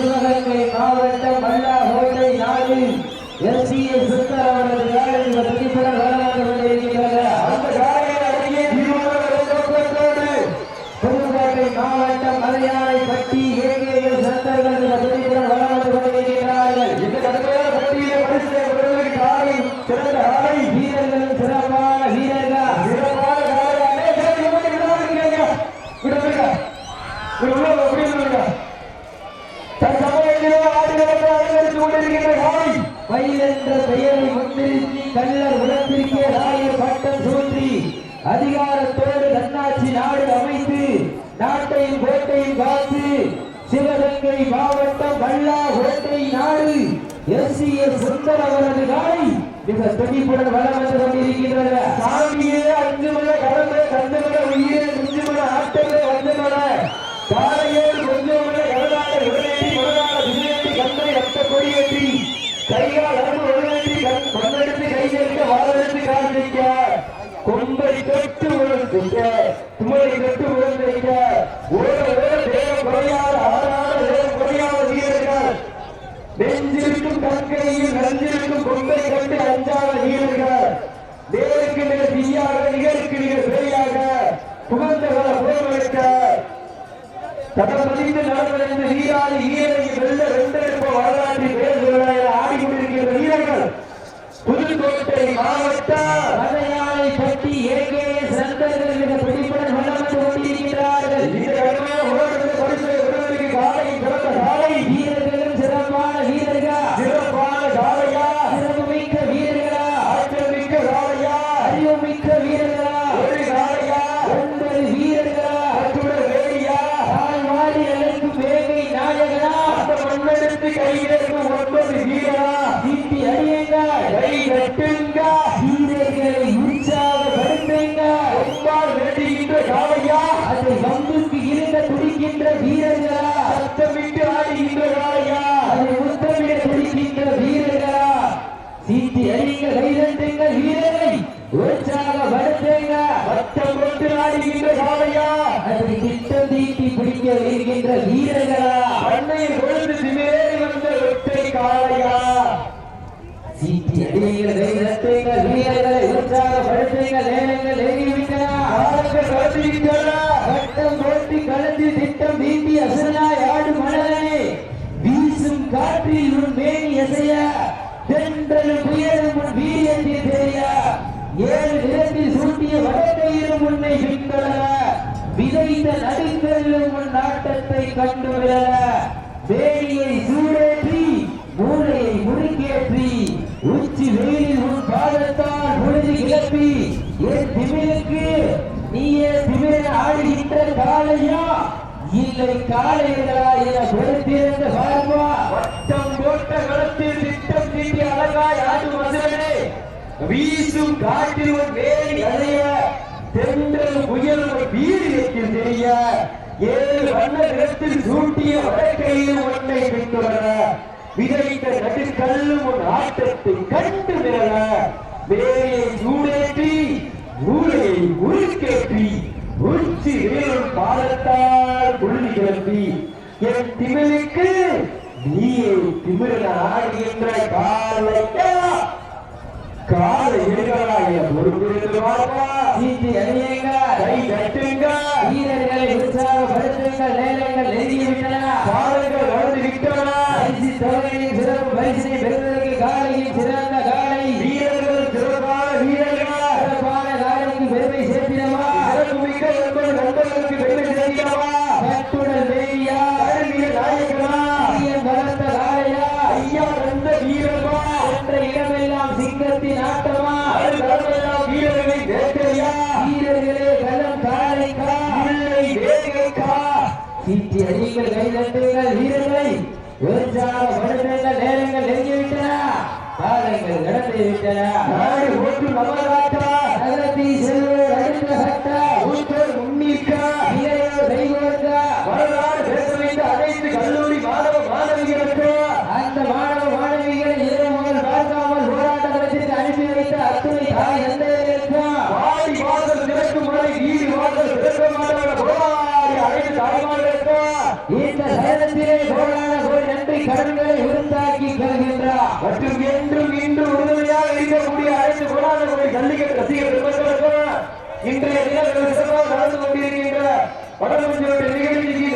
சிவகங்கை மாவட்டம் மல்லாகோட்டை C S Sundar அவரது வேலையில் பிரதிபலன் வழங்க கொண்டிருக்கிறது சிவகங்கை மாவட்டம் வல்லா உடந்தை நாடு எஸ் சி எஸ் சுந்தர் அவரது காலை மிக துடிப்புடன் வளம் வந்து கொண்டிருக்கின்றது சாமியே அஞ்சு மலை கடந்த கஞ்சு மலை வாழ்க்கையில் கற்கையில் நஞ்சிருக்கும் கொம்பை கண்டு அஞ்சாத வீரர்கள். நேருக்கு நேர் தீயாக நிகருக்கு நிகர் பேயாக புகழ்ந்தவர புகழ்வெடுக்க தடம் பதிந்து நடந்த வீராதி வீரரை வெல்ல வென்றெடுப்ப வரலாற்றில் பேர் ஆடிக்கொண்டிருக்கிற வீரர்கள். புதுக்கோட்டை மாவட்ட பட்டி ஏகே சந்தர்கள் காலையா வடக்கையிலும் விதைத்த நடுக்கல்லும் உன் நாட்டத்தை கண்டு விழல வேணியை சூடேற்றி மூளையை முறுக்கேற்றி உச்சி வெயிலில் உன் பாதத்தால் பொழுது கிளப்பி என் திமிழுக்கு நீயே திமிழ ஆடுகின்ற காலையா இல்லை காலைகளா என பொறுத்திருந்த பார்வா வட்டம் போட்ட களத்தில் திட்டம் தீட்டி அழகாய் ஆடும் மதுரனே வீசும் காற்றில் ஒரு வேலி அலைய. தென்றல் புயல் வீரியத்தில் தெரிய ஏழு வண்ண நிறத்தில் சூட்டிய வடக்கையில் ஒன்றை பின்தொடர விதைத்த நடுக்கல் உன் ஆட்டத்தை கண்டு மேல வேலையை சூடேற்றி ஊரையை உருக்கேற்றி உச்சி வேலும் பாதத்தால் புள்ளி கிளம்பி என் திமிழுக்கு நீயே திமிழ ஆடுகின்ற காலையா காலை எடுக்கிறாய் பொறுப்பிருந்து வாப்பா சீட்டி அணியுங்க கை கட்டுங்க வீரர்களை உற்சாகப்படுத்துங்கள் நேரங்கள் நெருங்கிவிட்டன காலைகள் வளர்ந்து விட்டன பரிசு தொகையின் சிறப்பு பரிசினை பெறுவதற்கு காலையில் சிறந்த சீட்டி அடிங்கள் கைதட்டுங்கள் வீரர்களை உற்சாகப்படுத்துங்கள் நேரங்கள் நெருங்கிவிட்டன. காலங்கள் கடந்து விட்டன நாடு ஓட்டு நமதாட்டா நகரத்தை செல்வோர் அடுத்த கட்ட. ஊட்டோர் முன்னிற்கா மிக சிறப்பாக நடந்து கொண்டிருக்கின்ற வடலமஞ்சோடு நிகழ்ச்சிக்கு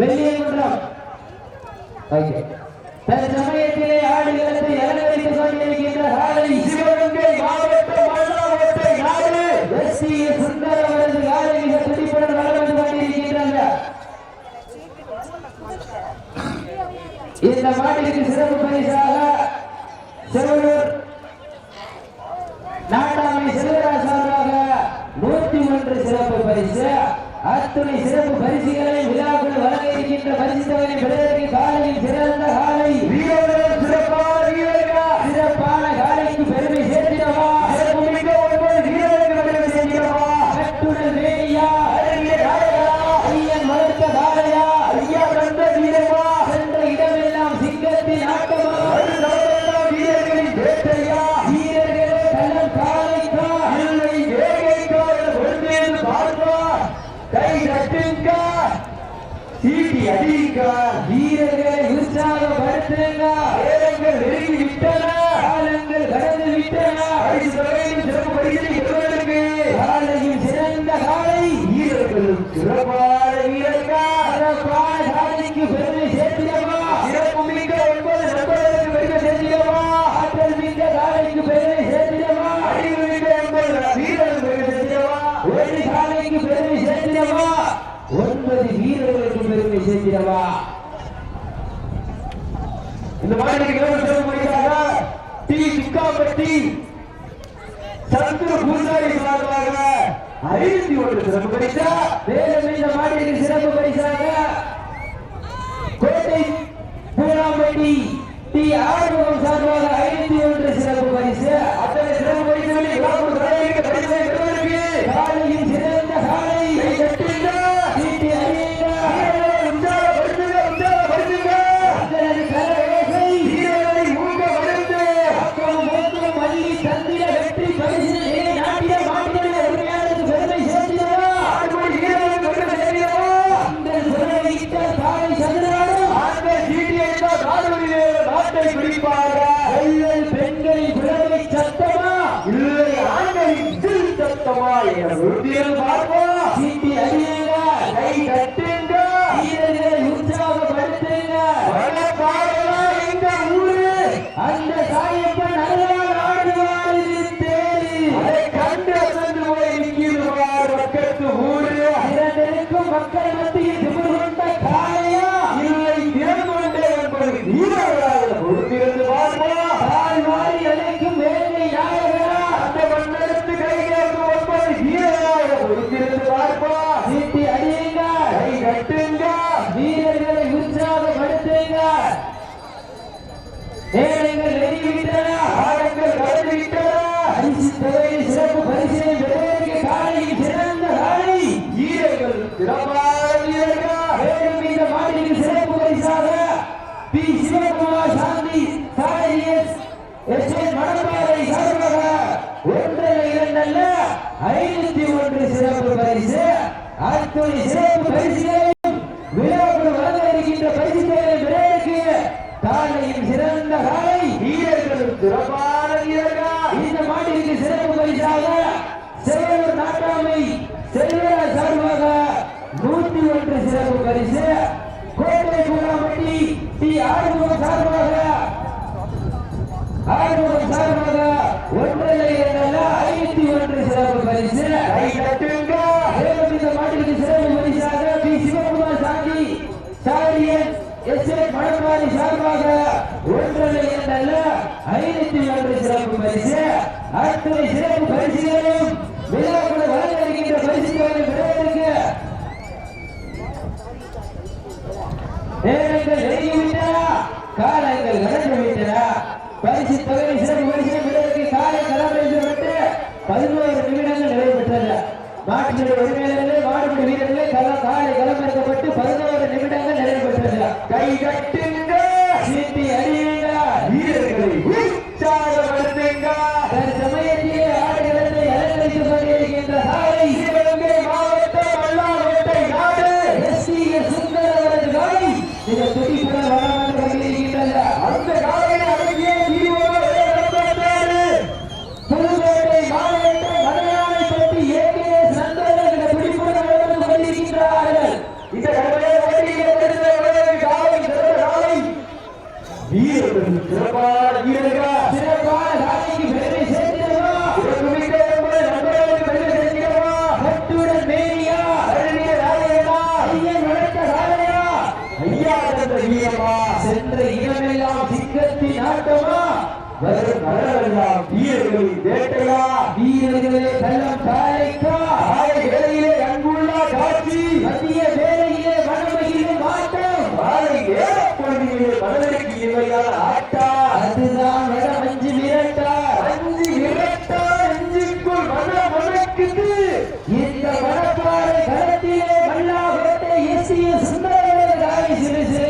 வெள்ளியை குன்றம் ஓகே தற்சமயத்திலே ஆடு நிலத்தை இறங்கி கொண்டிருக்கின்ற ஆடை சிவகங்கை மாவட்டம் மல்லாவட்டை நாடு எஸ் சி சுந்தர் அவரது காலை மிக துடிப்புடன் நடந்து கொண்டிருக்கின்றாங்க. இந்த மாட்டிற்கு சிறப்பு பரிசாக நூத்தி ஒன்று சிறப்பு பரிசு. அத்துணை சிறப்பு பரிசுகளை இந்த மாதிரி இருபது பரிசாக டி. சுக்காப்பட்டி சத்துரு பூசாரி சார்பாக ஐநூத்தி ஒன்று சிறப்பு பரிசா மேலும் இந்த மாநிலத்தின் சிறப்பு பரிசாக கோட்டை பூனாம்பட்டி டி. ஆர்வம் சார்பாக ஐநூத்தி ஒன்று சிறப்பு பரிசு அத்துணை சிறப்பு பரிசுகளையும் விழாக்குழு வழங்க இருக்கின்ற பரிசுகளை விளையாடுக்கு காலையின் சிறந்த காலை வீரர்களும் சிறப்பான வீரர்கள். இந்த மாட்டிற்கு சிறப்பு பரிசாக செல்வர் நாட்டாமை செல்வர சார்பாக நூத்தி ஒன்று சிறப்பு பரிசு. கோட்டை கூடாமட்டி டி ஆறுமுகம் சார்பாக ஆறுமுகம் சார்பாக ஒன்றரை இரண்டல்ல ஐநூத்தி ஒன்று சிறப்பு பரிசு கை தட்டுங்க மேலும் இந்த மாட்டிற்கு சிறப்பு பரிசாக பி சிவகுமார் சாந்தி சாரியன் எஸ் அணி சார்பாக ஒன்றரை இரண்டல்ல ஐநூத்தி ஒன்று சிறப்பு பரிசு. அத்தனை சிறப்பு பரிசுகளையும் விழாக்குழு வழங்க பரிசுகளை விடுவதற்கு நேரங்கள் நெருங்கிவிட்டன காலங்கள் கடந்து விட்டன பரிசு தொகை சிறப்பு பரிசு விடுவதற்கு காலை கடமைப்பட்டு பதினோரு நிமிடங்கள் நிறைவேற்றது மாட்டினுடைய உரிமையாளர்களே மாடுபிடி வீரர்களே கல காலை களமிறக்கப்பட்டு பதினோரு நிமிடங்கள் நிறைவேற்றது கை கட்டு வரும் நகரெல்லாம் வீரர்களின் வேட்டையா வீரர்களே கள்ளம் சாலைக்கா இவையான ஆட்டா அதுதான் விரட்டா அஞ்சு விரட்டா நெஞ்சுக்குள் மன மணக்குது இந்த வடப்பாறை களத்திலே மல்லாபுரத்தை எஸ்டிய சுந்தரவரது காலை சிறு சிறுகின்றது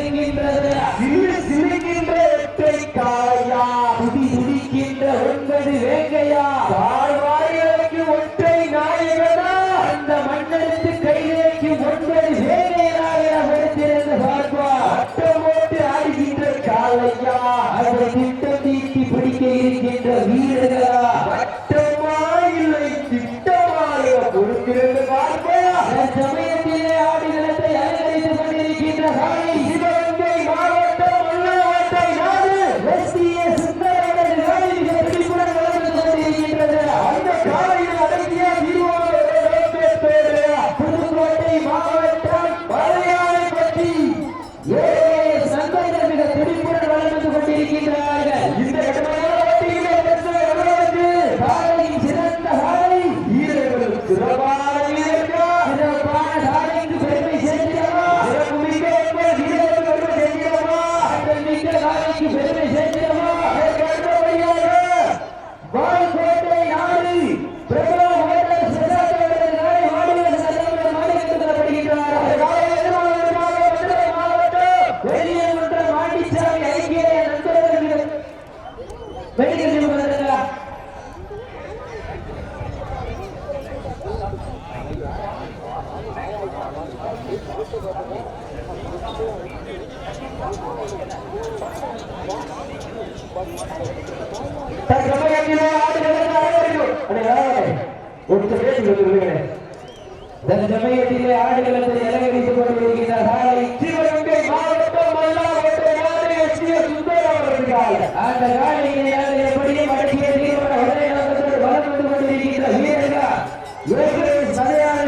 தற்சமயத்திலே ஆடுகளத்தை அலங்கரித்துக் கொண்டிருக்கின்ற சாலை சிவகங்கை மாவட்டம் மல்லாவட்டை நாடு எஸ்டிய சுந்தர் அவர்களுக்காக அந்த காலையிலே அது எப்படியே மடக்கிய தீர்மான உடனே நோக்கத்தோடு கொண்டிருக்கின்ற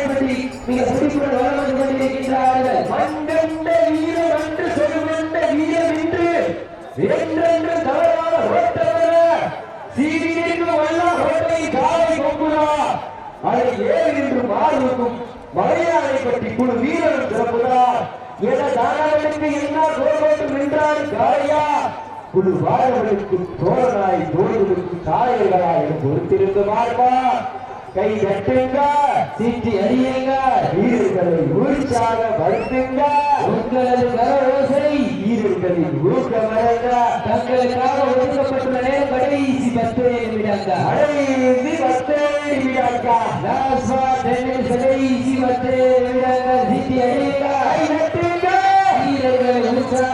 பற்றி மிக துடிப்புடன் கொண்டிருக்கின்றார்கள் வீரம் வீரம் என்றென்று தவறான ஓட்டவர கோட்டை காலை அதை மலையாளை பற்றி குழு வீரர்கள் சிறப்புகிறார். என தானவனுக்கு என்ன கோபோட்டு நின்றார் காளையா குழு வாழவனுக்கு தோழனாய் தோழர்களுக்கு தாயர்களாய் பொறுத்திருந்து பார்ப்பா கை கட்டுங்க சீட்டி அறியுங்க வீரர்களை உற்சாக படுத்துங்க உங்களது கரவோசை வீரர்களின் ஊக்கமடைந்த தங்களுக்காக ஒதுக்கப்பட்டுள்ள நேரம் கடைசி பத்து நிமிடங்கள். அடைசி பத்து நிமிடம்க்கா லாஸ்ட் பால் டென்னிஸ் கடைசி பத்து நிமிடங்கள் சிட்டி அடிக்கா கை நட்டுங்க வீரர்களை உற்சா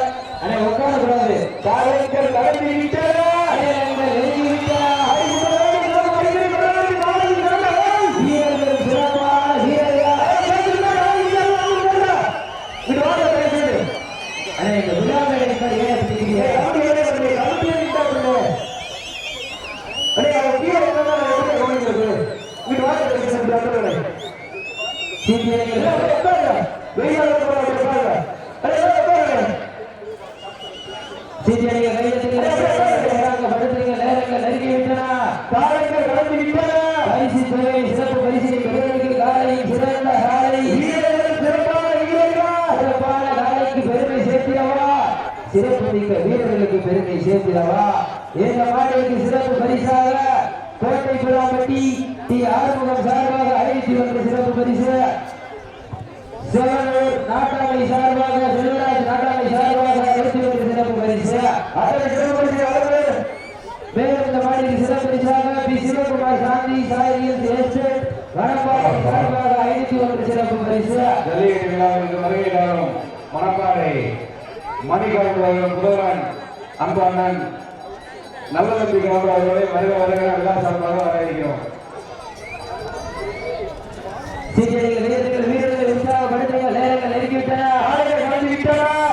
அண்ணே உட்காரக்கூடாது காலைகள் கடந்து விட்டன கோட்டை புறாம்பட்டி டி ஆறுமுகம் சார்பாக அறிவித்து வந்த சிறப்பு பரிசு. சிவனூர் நாட்டாமை சார்பாக செல்வராஜ் நாட்டாமை சார்பாக அறிவித்து வந்த சிறப்பு பரிசு. மேலும் இந்த மாநில சிறப்பு பரிசாக பி. சிவகுமார் சாந்தி சாயரியில் எஸ்டேட் வனப்பாறை சார்பாக ஐநூத்தி வந்த சிறப்பு பரிசு. ஜல்லிக்கட்டு விழாவிற்கு வருகை தரும் மணப்பாறை மணிக்கணக்கு முதல்வன் அன்பு அண்ணன் நல்லதம்பி கிளம்பு அவர்களை வருக வருக விழா சார்பாக வரவேற்கிறோம் சீக்கிரம் வீரர்கள் வீரர்கள் உற்சாகப்படுத்துங்கள் நேரங்கள் நெருங்கிவிட்டன.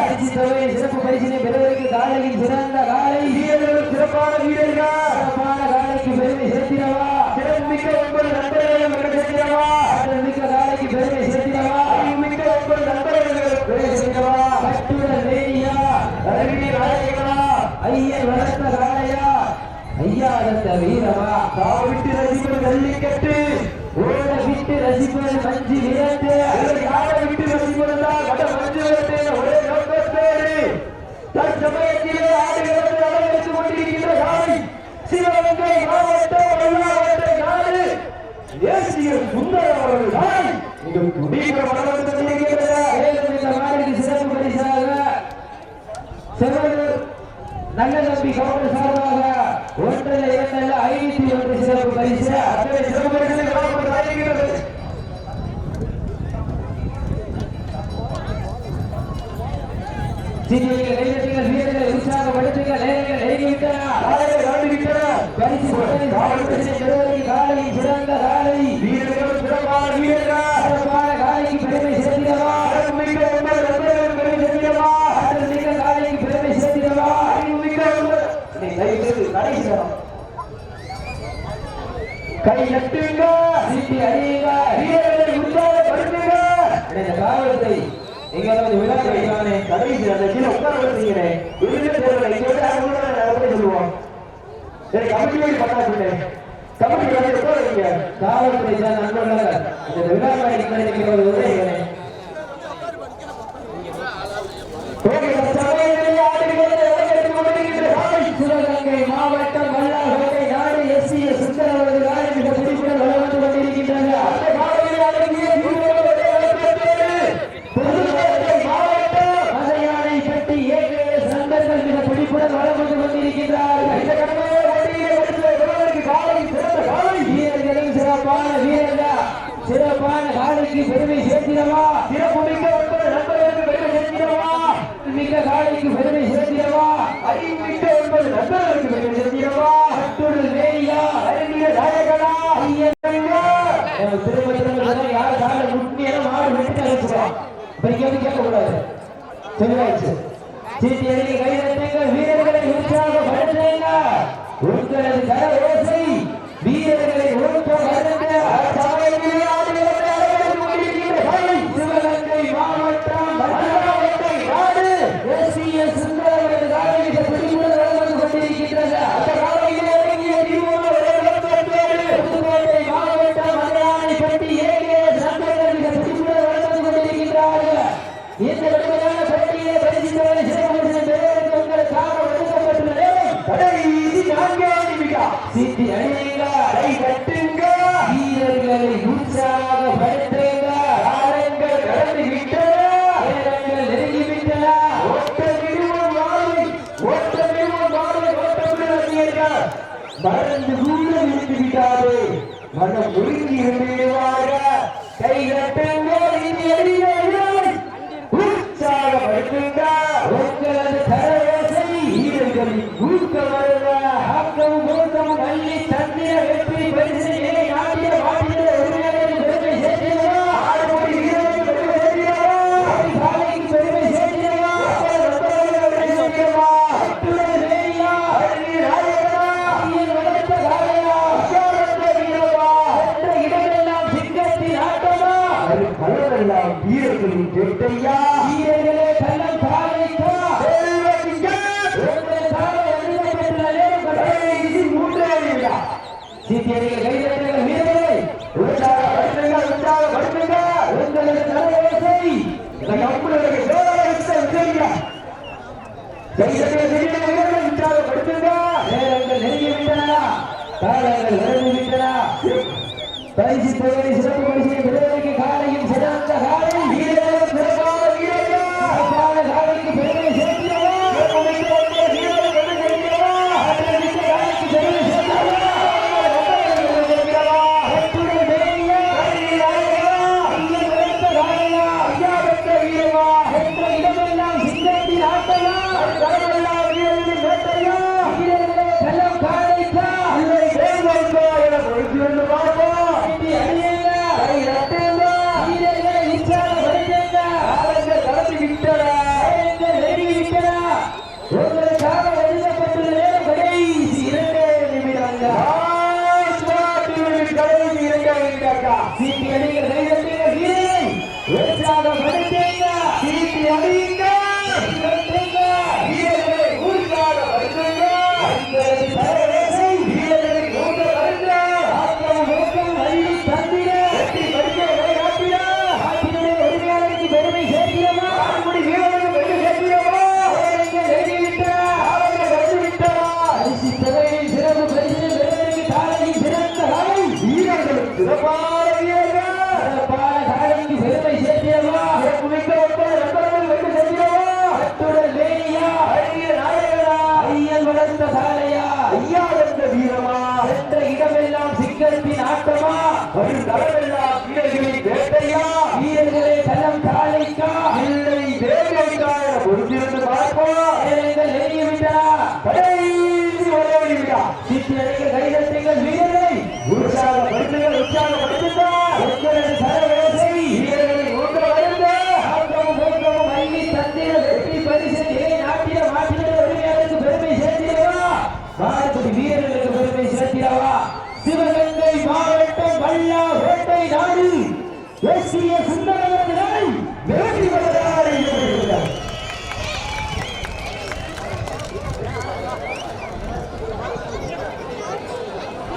பரிசு தொகை சிறப்பு பரிசினை பெறுவதற்கு காலையில் சிறந்த காலை. வீரர்கள் சிறப்பான வீரர்கள். சிறப்பான காலைக்கு பெருமை சேர்த்திடவா? சிறப்புமிக்க ஒன்பது நண்பர்களையும் சேர்க்கிறவா ஆற்றல் மிக்க காலைக்கு பெருமை சேர்த்திடவா? மிக்க ஒன்பது நண்பர்கள் சேர்க்கிறவா கட்டுடல் வேணியா ரவி நாயகனா ஐயர் வளர்த்த காளையா வீரமா தாவிட்டு ரசிப்பது ஜல்லிக்கட்டு ஓட விட்டு ரசிப்பது மஞ்சு விரட்டு. யாரை விட்டு ரசிப்பதுதான் வட மஞ்சளத்தை ஒரே நோக்கத்தோடு. தற்சமயத்திலே ஆடுகளத்தை அலங்கரித்துக் கொண்டிருக்கின்ற காலை சிவகங்கை மாவட்டம் மல்லாவட்டை நாடு. தேசிய சுந்தர அவர்கள் தான். இங்கு குடிக்கிற மனவந்து கொண்டிருக்கின்றன மேலும் இந்த மாநில சிறப்பு பரிசாக செவனூர் நல்ல நம்பி கவுண்டர் சார்பாக ஒன்றில் இரண்டல்ல ஐநூத்தி ஒன்று சிறப்பு பரிசு. அத்தனை சீனியர்கள் வீரர்களை உற்சாகப்படுத்துங்கள் நேரங்கள் நெருங்கிவிட்டன பரிசு தொகை கை நட்டுங்க சீட்டி அடியுங்க வீரர்களை உற்சாகப்படுத்துங்க இந்த காவல்துறை எங்கேயாவது விழா கிடைக்கானே கடைசி அந்த கீழே உட்கார வச்சுக்கிறே இறுதி தேர்தலை நடத்தி சொல்லுவோம். சரி கமிட்டி வழி பட்டாசுங்க கமிட்டி வந்து உட்கார வைங்க. காவல்துறை சார் நண்பர்களாக இந்த விழா மேடைக்கு ஒரு உதவி ஓகே சமயத்தில் ஆடுகிறது அலங்கரித்துக் கொண்டிருக்கின்ற சாமி சிவகங்கை மாவட்டம் மல்லாகோட்டை நாடு எஸ்சி சுந்தர அவர்கள் நாடு மிக பிடிப்புடன் வளம் வந்து கொண்டிருக்கின்றன அந்த காலையில் அடங்கிய வீரர்களுடைய வழக்கத்தோடு புதுக்கோட்டை மாவட்டம் மதையானை பற்றி ஏகேஎஸ் நண்பர்கள் மிக பிடிப்புடன் வளம் வந்து கொண்டிருக்கின்றார்கள் இந்த கடமையை வண்டியை எடுத்து வருவதற்கு காலை சிறந்த காலை வீரர்களும் சிறப்பான வீரர்கள் சிறப்பான காலைக்கு பெருமை சேர்த்திடவா? சிறப்பு மிக்க ஒன்பது நண்பர்களுக்கு பெருமை சேர்க்கிறவா மிக்க காலைக்கு பெருமை சேர்த்திடவா? அறிவிக்க ஒன்பது நண்பர்களுக்கு பெருமை சேர்க்கிறவா இந்த ซีเปียนี่ ವಾಸ್ತವ ಒಂದು ದರವೆಲ್ಲ ಬಿಜೆಪಿ